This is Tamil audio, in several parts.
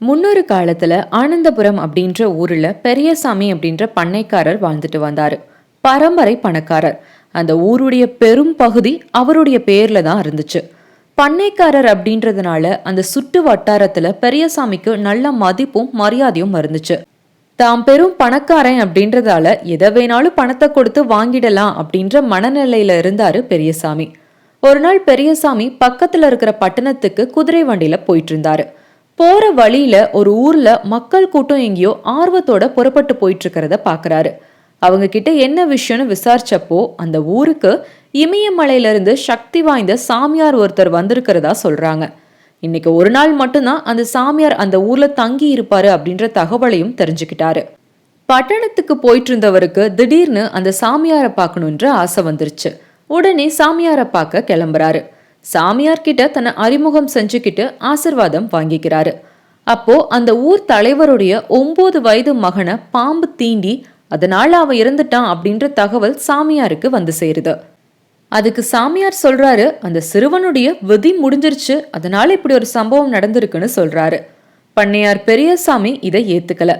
முன்னொரு காலத்துல ஆனந்தபுரம் அப்படின்ற ஊர்ல பெரியசாமி அப்படின்ற பண்ணைக்காரர் வாழ்ந்துட்டு வந்தாரு. பரம்பரை பணக்காரர். அந்த ஊருடைய பெரும் பகுதி அவருடைய பேர்ல தான் இருந்துச்சு. பண்ணைக்காரர் அப்படின்றதுனால அந்த சுற்று வட்டாரத்துல பெரியசாமிக்கு நல்ல மதிப்பும் மரியாதையும் இருந்துச்சு. தாம் பெரும் பணக்காரன் அப்படின்றதால எதை வேணாலும் பணத்தை கொடுத்து வாங்கிடலாம் அப்படின்ற மனநிலையில இருந்தாரு பெரியசாமி. ஒரு நாள் பெரியசாமி பக்கத்துல இருக்கிற பட்டணத்துக்கு குதிரை வண்டியில போயிட்டு இருந்தாரு. போற வழியில ஒரு ஊர்ல மக்கள் கூட்டம் எங்கேயோ ஆர்வத்தோட புறப்பட்டு போயிட்டு இருக்கிறத பாக்குறாரு. அவங்க கிட்ட என்ன விஷயம்னு விசாரிச்சப்போ அந்த ஊருக்கு இமயமலையிலிருந்து சக்தி வாய்ந்த சாமியார் ஒருத்தர் வந்திருக்கிறதா சொல்றாங்க. இன்னைக்கு ஒரு நாள் மட்டும்தான் அந்த சாமியார் அந்த ஊர்ல தங்கி இருப்பாரு அப்படின்ற தகவலையும் தெரிஞ்சுக்கிட்டாரு. பட்டணத்துக்கு போயிட்டு இருந்தவருக்கு திடீர்னு அந்த சாமியாரை பார்க்கணுன்ற ஆசை வந்துருச்சு. உடனே சாமியாரை பார்க்க கிளம்புறாரு. சாமியார் கிட்ட தன்னை அறிமுகம் செஞ்சுக்கிட்டு ஆசிர்வாதம் வாங்கிக்கிறாரு. அப்போ அந்த ஊர் தலைவருடைய ஒன்பது வயது மகனை பாம்பு தீண்டி அதனால அவ இறந்துட்டான் அப்படின்ற தகவல் சாமியாருக்கு வந்து சேருது. அதுக்கு சாமியார் சொல்றாரு அந்த சிறுவனுடைய விதி முடிஞ்சிருச்சு அதனால இப்படி ஒரு சம்பவம் நடந்திருக்குன்னு சொல்றாரு. பண்ணையார் பெரியசாமி இதை ஏத்துக்கல.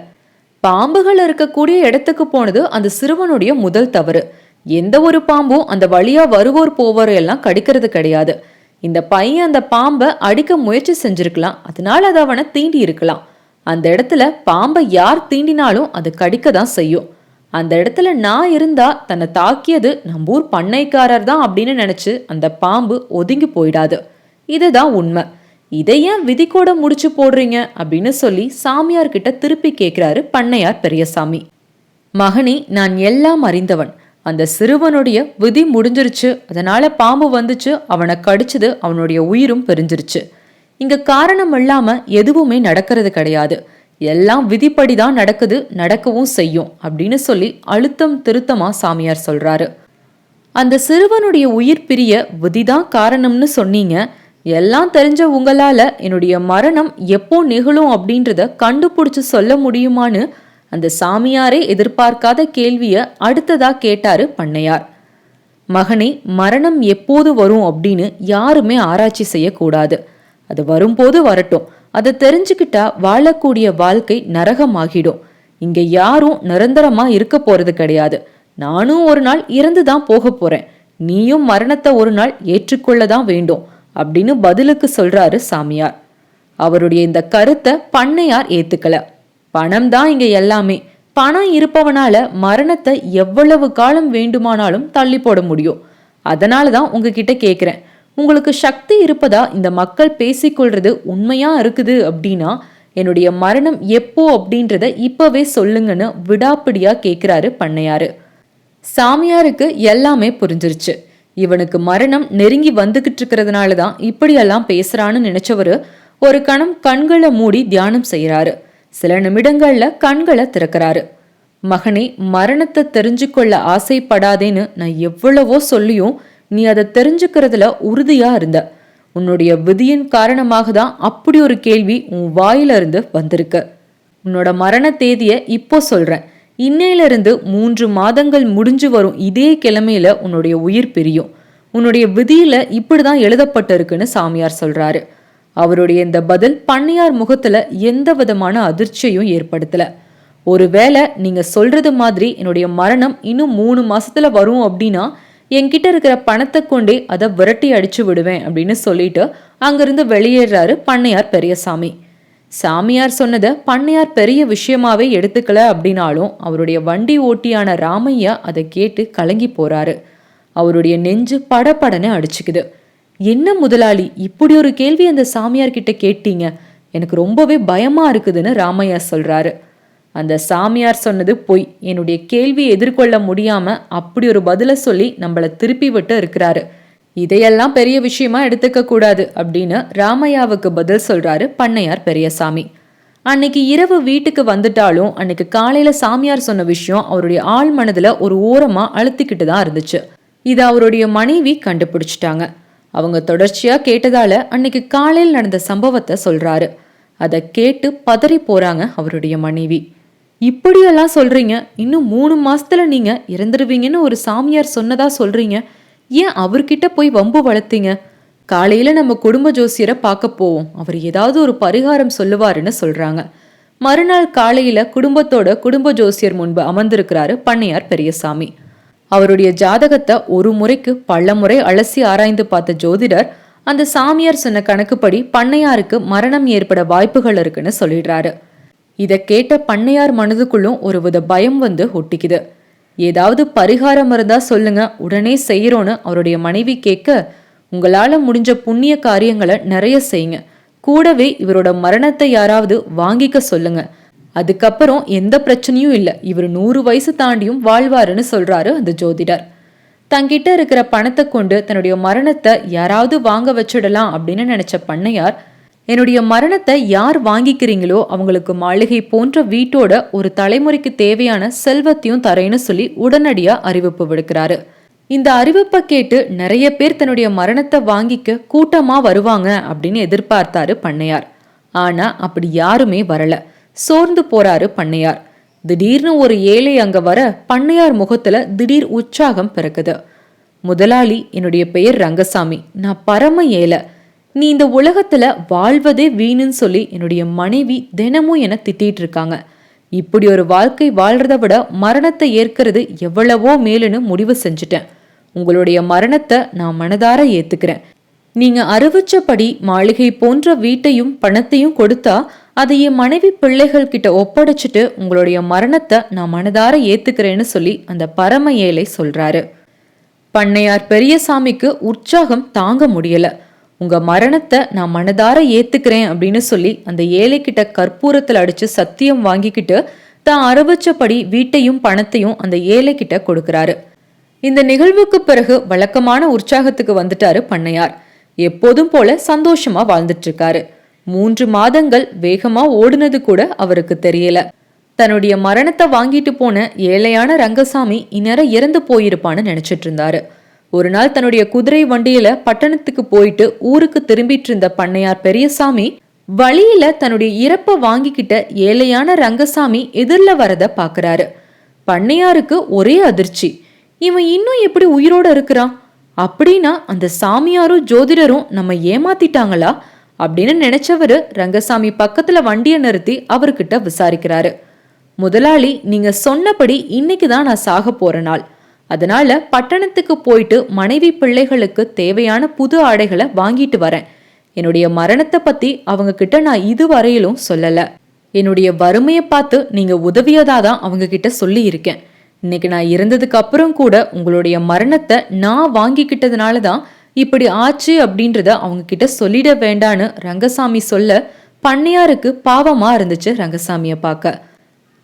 பாம்புகள் இருக்கக்கூடிய இடத்துக்கு போனது அந்த சிறுவனுடைய முதல் தவறு. எந்த ஒரு பாம்பும் அந்த வழியா வருவோர் போவோர் எல்லாம் கடிக்கிறது கிடையாது. இந்த பையன் அந்த பாம்பை அடிக்க முயற்சி செஞ்சிருக்கலாம். அதனால அது அவனை தீண்டி இருக்கலாம். அந்த இடத்துல பாம்பை யார் தீண்டினாலும் அது கடிக்க தான் செய்யும். அந்த இடத்துல நான் இருந்தா தன்னை தாக்கியது நம்பூர் பண்ணைக்காரர் தான் அப்படின்னு நினைச்சு அந்த பாம்பு ஒதுங்கி போயிடாது. இதுதான் உண்மை. இதை ஏன் விதிக்கோட முடிச்சு போடுறீங்க? அப்படின்னு சொல்லி சாமியார்கிட்ட திருப்பி கேட்கிறாரு பண்ணையார் பெரியசாமி. மகனி நான் எல்லாம் அறிந்தவன். அந்த சிறுவனுடைய விதி முடிஞ்சிருச்சு. அதனால பாம்பு வந்துச்சு. அவனை கடிச்சது அவனுடைய உயிரும் பெரிஞ்சிருச்சு. இங்க காரணம் இல்லாம எதுவுமே நடக்கிறது கிடையாது. எல்லாம் விதிப்படி தான் நடக்குது நடக்கவும் செய்யும் அப்படின்னு சொல்லி அழுத்தம் திருத்தமா சாமியார் சொல்றாரு. அந்த சிறுவனுடைய உயிர் பிரிய விதிதான் காரணம்னு சொன்னீங்க. எல்லாம் தெரிஞ்ச உங்களால என்னுடைய மரணம் எப்போ நிகழும் அப்படின்றத கண்டுபிடிச்சு சொல்ல முடியுமான்னு அந்த சாமியாரே எதிர்பார்க்காத கேள்விய அடுத்ததா கேட்டாரு பண்ணையார். மகனே மரணம் எப்போது வரும் அப்படின்னு யாருமே ஆராய்ச்சி செய்யக்கூடாது. அது வரும்போது வரட்டும். அதை தெரிஞ்சுக்கிட்டா வாழக்கூடிய வாழ்க்கை நரகமாகிடும். இங்க யாரும் நிரந்தரமா இருக்க போறது கிடையாது. நானும் ஒரு நாள் இறந்து தான் போக போறேன். நீயும் மரணத்தை ஒரு நாள் ஏற்றுக்கொள்ளதான் வேண்டும் அப்படின்னு பதிலுக்கு சொல்றாரு சாமியார். அவருடைய இந்த கருத்தை பண்ணையார் ஏத்துக்கல. பணம் தான் இங்க எல்லாமே. பணம் இருப்பவனால மரணத்தை எவ்வளவு காலம் வேண்டுமானாலும் தள்ளி போட முடியும். அதனால தான் உங்ககிட்ட கேட்குறேன் உங்களுக்கு சக்தி இருப்பதா இந்த மக்கள் பேசிக்கொள்றது உண்மையா இருக்குது அப்படின்னா என்னுடைய மரணம் எப்போ அப்படின்றத இப்பவே சொல்லுங்கன்னு விடாப்பிடியா கேட்குறாரு பண்ணையாரு. சாமியாருக்கு எல்லாமே புரிஞ்சிருச்சு. இவனுக்கு மரணம் நெருங்கி வந்துகிட்டு இருக்கிறதுனால தான் இப்படியெல்லாம் பேசுறான்னு நினைச்சவரு ஒரு கணம் கண்களை மூடி தியானம் செய்யறாரு சில நிமிடங்கள்ல கண்களை திறக்கிறாரு. மகனே மரணத்தை தெரிஞ்சுக்கொள்ள ஆசைப்படாதேன்னு நான் எவ்வளவோ சொல்லியும் நீ அதை தெரிஞ்சுக்கிறதுல உறுதியா இருந்த. உன்னுடைய விதியின் காரணமாக தான் அப்படி ஒரு கேள்வி உன் வாயிலிருந்து வந்திருக்கு. உன்னோட மரண தேதிய இப்போ சொல்றேன். இன்னையிலிருந்து மூன்று மாதங்கள் முடிஞ்சு வரும் இதே கிழமையில உன்னுடைய உயிர் பிரியும். உன்னுடைய விதியில இப்படிதான் எழுதப்பட்டிருக்குன்னு சாமியார் சொல்றாரு. அவருடைய இந்த பதில் பண்ணையார் முகத்துல எந்த விதமான அதிர்ச்சியும் ஏற்படுத்தல. ஒருவேளை நீங்க சொல்றது மாதிரி என்னுடைய மரணம் இன்னும் மூணு மாசத்துல வரும் அப்படின்னா என்கிட்ட இருக்கிற பணத்தை கொண்டே அதை விரட்டி அடிச்சு விடுவேன் அப்படின்னு சொல்லிட்டு அங்கிருந்து வெளியேறாரு பண்ணையார் பெரியசாமி. சாமியார் சொன்னதை பண்ணையார் பெரிய விஷயமாவே எடுத்துக்கல அப்படின்னாலும் அவருடைய வண்டி ஓட்டியான ராமையா அதை கேட்டு கலங்கி போறாரு. அவருடைய நெஞ்சு படபடன்னு அடிச்சுக்குது. என்ன முதலாளி? இப்படி ஒரு கேள்வி அந்த சாமியார் கிட்ட கேட்டீங்க. எனக்கு ரொம்பவே பயமா இருக்குதுன்னு ராமையா சொல்றாரு. அந்த சாமியார் சொன்னது பொய். என்னுடைய கேள்வியை எதிர்கொள்ள முடியாம அப்படி ஒரு பதில சொல்லி நம்மள திருப்பி விட்டு இருக்கிறாரு. இதையெல்லாம் பெரிய விஷயமா எடுத்துக்க கூடாது அப்படின்னு ராமையாவுக்கு பதில் சொல்றாரு பண்ணையார் பெரியசாமி. அன்னைக்கு இரவு வீட்டுக்கு வந்துட்டாலும் அன்னைக்கு காலையில சாமியார் சொன்ன விஷயம் அவருடைய ஆள் மனதுல ஒரு ஓரமா அழுத்திக்கிட்டு தான் இருந்துச்சு. இதை அவருடைய மனைவி கண்டுபிடிச்சிட்டாங்க. அவங்க தொடர்ச்சியா கேட்டதால அன்னைக்கு காலையில் நடந்த சம்பவத்தை சொல்றாரு. அதை கேட்டு பதறி போறாங்க அவருடைய மனைவி. இப்படியெல்லாம் சொல்றீங்க இன்னும் மூணு மாசத்துல நீங்க இறந்துருவீங்கன்னு ஒரு சாமியார் சொன்னதா சொல்றீங்க. ஏன் அவர்கிட்ட போய் வம்பு வளர்த்தீங்க? காலையில நம்ம குடும்ப ஜோசியரை பார்க்க போவோம். அவர் ஏதாவது ஒரு பரிகாரம் சொல்லுவாருன்னு சொல்றாங்க. மறுநாள் காலையில குடும்பத்தோட குடும்ப ஜோசியர் முன்பு அமர்ந்திருக்கிறாரு பண்ணையார் பெரியசாமி. அவருடைய ஜாதகத்தை ஒரு முறைக்கு பல முறை அலசி ஆராய்ந்து பார்த்த ஜோதிடர் அந்த சாமியார் சொன்ன கணக்குப்படி பண்ணையாருக்கு மரணம் ஏற்பட வாய்ப்புகள் இருக்குன்னு சொல்லிடுறாரு. இதை கேட்ட பண்ணையார் மனதுக்குள்ளும் ஒரு வித பயம் வந்து ஒட்டிக்குது. ஏதாவது பரிகாரம் இருந்தா சொல்லுங்க உடனே செய்யறோன்னு அவருடைய மனைவி கேட்க உங்களால முடிஞ்ச புண்ணிய காரியங்களை நிறைய செய்யுங்க. கூடவே இவரோட மரணத்தை யாராவது வாங்கிக்க சொல்லுங்க. அதுக்கப்புறம் எந்த பிரச்சனையும் இல்லை. இவர் நூறு வயசு தாண்டியும் வாழ்வாருன்னு சொல்றாரு அந்த ஜோதிடர். தங்கிட்ட இருக்கிற பணத்தை கொண்டு தன்னுடைய மரணத்தை யாராவது வாங்க வச்சிடலாம் அப்படின்னு நினைச்ச பண்ணையார் என்னுடைய மரணத்தை யார் வாங்கிக்கிறீங்களோ அவங்களுக்கு மாளிகை போன்ற வீட்டோட ஒரு தலைமுறைக்கு தேவையான செல்வத்தையும் தரேன்னு சொல்லி உடனடியா அறிவிப்பு விடுக்கிறாரு. இந்த அறிவிப்பை கேட்டு நிறைய பேர் தன்னுடைய மரணத்தை வாங்கிக்க கூட்டமா வருவாங்க அப்படின்னு எதிர்பார்த்தாரு பண்ணையார். ஆனா அப்படி யாருமே வரல. சோர்ந்து போறாரு பண்ணையார். திடீர்னு ஒரு ஏழை அங்க வர பண்ணையார் முகத்துல திடீர் உற்சாகம் பிறக்குது. முதலாளி என்னுடைய பெயர் ரங்கசாமி. நான் பரம ஏழை. நீ இந்த உலகத்துல வாழ்வதே வீணுன்னு சொல்லி என்னுடைய மனைவி தினமும் என திட்டிட்டு இருக்காங்க. இப்படி ஒரு வாழ்க்கை வாழ்றத விட மரணத்தை ஏற்கிறது எவ்வளவோ மேலுன்னு முடிவு செஞ்சுட்டேன். உங்களுடைய மரணத்தை நான் மனதார ஏத்துக்கிறேன். நீங்க அறிவிச்சபடி மாளிகை போன்ற வீட்டையும் பணத்தையும் கொடுத்தா அதை என் மனைவி பிள்ளைகள் கிட்ட ஒப்படைச்சிட்டு உங்களுடைய மரணத்தை நான் மனதார ஏத்துக்கிறேன்னு சொல்லி அந்த பரம ஏழை சொல்றாரு. பண்ணையார் பெரியசாமிக்கு உற்சாகம் தாங்க முடியல. உங்க மரணத்தை நான் மனதார ஏத்துக்கிறேன் அப்படின்னு சொல்லி அந்த ஏழை கிட்ட கற்பூரத்தில் அடிச்சு சத்தியம் வாங்கிக்கிட்டு தான் அறிவிச்சபடி வீட்டையும் பணத்தையும் அந்த ஏழை கிட்ட கொடுக்கிறாரு. இந்த நிகழ்வுக்கு பிறகு வழக்கமான உற்சாகத்துக்கு வந்துட்டாரு பண்ணையார். எப்போதும் போல சந்தோஷமா வாழ்ந்துட்டு இருக்காரு. மூன்று மாதங்கள் வேகமா ஓடுனது கூட அவருக்கு தெரியல. தன்னுடைய மரணத்தை வாங்கிட்டு போன ஏழையான ரங்கசாமி இந்நேரம் இறந்து போயிருப்பான்னு நினைச்சிட்டு இருந்தாரு ஒரு நாள் தன்னுடைய குதிரை வண்டியில பட்டணத்துக்கு போயிட்டு ஊருக்கு திரும்பிட்டு இருந்த பண்ணையார் பெரியசாமி வழியில தன்னுடைய இறப்ப வாங்கிக்கிட்ட ஏழையான ரங்கசாமி எதிர்ல வரத பாக்குறாரு. பண்ணையாருக்கு ஒரே அதிர்ச்சி. இவன் இன்னும் எப்படி உயிரோட இருக்கிறான்? அப்படின்னா அந்த சாமியாரும் ஜோதிடரும் நம்ம ஏமாத்திட்டாங்களா? அப்படின்னு நினைச்சவர் ரங்கசாமி பக்கத்துல வண்டியை நிறுத்தி அவர்கிட்ட விசாரிக்கிறாரு. முதலாளி நீங்க சொன்னபடி இன்னைக்கு தான் நான் சாக போற நாள். அதனால பட்டணத்துக்கு போயிட்டு மனைவி பிள்ளைகளுக்கு தேவையான புது ஆடைகளை வாங்கிட்டு வரேன். என்னுடைய மரணத்தை பத்தி அவங்க கிட்ட நான் இதுவரையிலும் சொல்லல. என்னுடைய வறுமையை பார்த்து நீங்க உதவியதா தான் அவங்க கிட்ட சொல்லி இருக்கேன் இன்னைக்கு நான் இருந்ததுக்கு அப்புறம் கூட உங்களுடைய மரணத்தை நான் வாங்கிக்கிட்டதுனால தான் இப்படி ஆச்சு அப்படின்றத அவங்க கிட்ட சொல்லிட வேண்டான்னு ரங்கசாமி சொல்ல பண்ணையாருக்கு பாவமா இருந்துச்சு ரங்கசாமிய பார்க்க.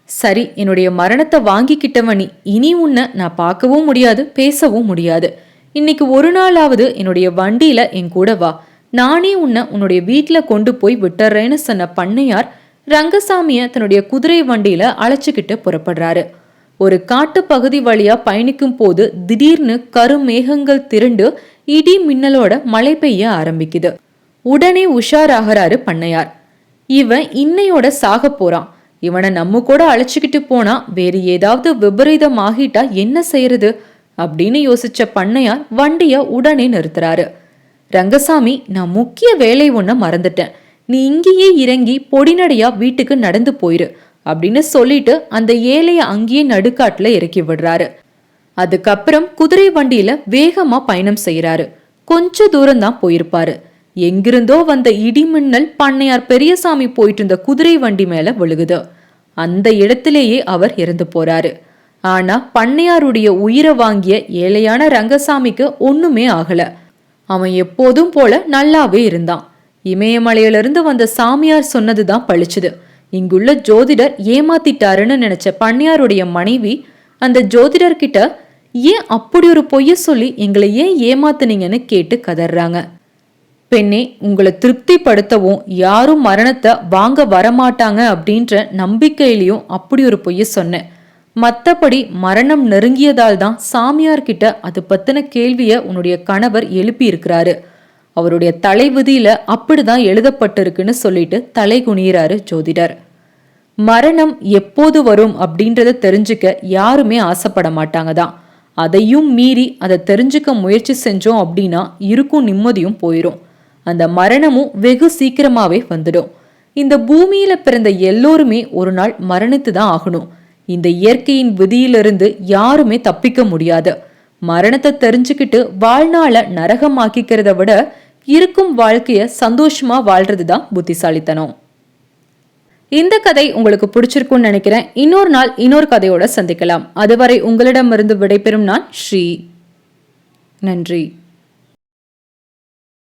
சரி என்னுடைய மரணத்தை வாங்கிக்கிட்டவனி இனி உன்னை நான் பார்க்கவும் முடியாது பேசவும் முடியாது. இன்னைக்கு ஒரு நாளாவது என்னுடைய வண்டியில என் கூட வா. நானே உன்னை உன்னுடைய வீட்டில் கொண்டு போய் விட்டுறேன்னு சொன்ன பண்ணையார் ரங்கசாமிய தன்னுடைய குதிரை வண்டியில அழைச்சிக்கிட்டு புறப்படுறாரு. ஒரு காட்டு பகுதி வழியா பயணிக்கும் போது திடீர்னு கருமேகங்கள் திரண்டு இடி மின்னலோட மழை பெய்ய ஆரம்பிக்குது. உடனே உஷாராகிறாரு பண்ணையார். இவன் இன்னையோட சாக போறான். இவனை நம்ம கூட அழைச்சிக்கிட்டு போனா வேறு ஏதாவது விபரீதம் ஆகிட்டா என்ன செய்யறது? அப்படின்னு யோசிச்ச பண்ணையார் வண்டிய உடனே நிறுத்துறாரு. ரங்கசாமி நான் முக்கிய வேலை ஒன்ன மறந்துட்டேன். நீ இங்கேயே இறங்கி பொடிநடையா வீட்டுக்கு நடந்து போயிரு அப்படின்னு சொல்லிட்டு அந்த ஏழைய அங்கேயே நடுக்காட்டுல இறக்கி விடுறாரு. அதுக்கப்புறம் குதிரை வண்டியில வேகமா பயணம் செய்யறாரு கொஞ்ச தூரம் தான் போயிருப்பாரு. எங்கிருந்தோ வந்த இடிமின்னல் பண்ணையார் பெரியசாமி போயிட்டு இருந்த குதிரை வண்டி மேல விழுகுது. அந்த இடத்திலேயே அவர் இறந்து போறாரு. ஆனா பண்ணையாருடைய உயிரை வாங்கிய ஏழையான ரங்கசாமிக்கு ஒண்ணுமே ஆகல. அவன் எப்போதும் போல நல்லாவே இருந்தான். இமயமலையிலிருந்து வந்த சாமியார் சொன்னதுதான் பழிச்சுது. இங்குள்ள ஜோதிடர் ஏமாத்திட்டாருன்னு நினைச்ச பண்ணையாருடைய மனைவி அந்த ஜோதிடர்கிட்ட ஏன் அப்படி ஒரு பொய்ய சொல்லி எங்களை ஏன் ஏமாத்துனீங்கன்னு கேட்டு கதறாங்க பெண்ணே உங்களை திருப்திப்படுத்தவும் யாரும் மரணத்தை வாங்க வரமாட்டாங்க அப்படின்ற நம்பிக்கையிலையும் அப்படி ஒரு பொய்ய சொன்னேன். மற்றபடி மரணம் நெருங்கியதால் தான் சாமியார்கிட்ட அது பத்தின கேள்வியை உன்னுடைய கணவர் எழுப்பியிருக்கிறாரு. அவருடைய தலைவிதியில அப்படிதான் எழுதப்பட்டிருக்குன்னு சொல்லிட்டு தலை குனியிறாரு ஜோதிடர். மரணம் எப்போது வரும் அப்படின்றத தெரிஞ்சுக்க யாருமே ஆசைப்பட மாட்டாங்க தான் அதையும் மீறி அதை தெரிஞ்சுக்க முயற்சி செஞ்சோம் அப்படின்னா இருக்கும் நிம்மதியும் போயிடும் அந்த மரணமும் வெகு சீக்கிரமாவே வந்துடும். இந்த பூமியில பிறந்த எல்லோருமே ஒரு நாள் மரணித்து தான் ஆகணும். இந்த இயற்கையின் விதியிலிருந்து யாருமே தப்பிக்க முடியாது. மரணத்தை தெரிஞ்சுக்கிட்டு வாழ்நாளை நரகமாக்கிக்கிறத விட இருக்கும் வாழ்க்கைய சந்தோஷமா வாழ்றது தான் புத்திசாலித்தனம். இந்த கதை உங்களுக்கு பிடிச்சிருக்கும்னு நினைக்கிறேன். இன்னொரு நாள் இன்னொரு கதையோட சந்திக்கலாம். அதுவரை உங்களிடமிருந்து விடைபெறும் நான் ஸ்ரீ. நன்றி.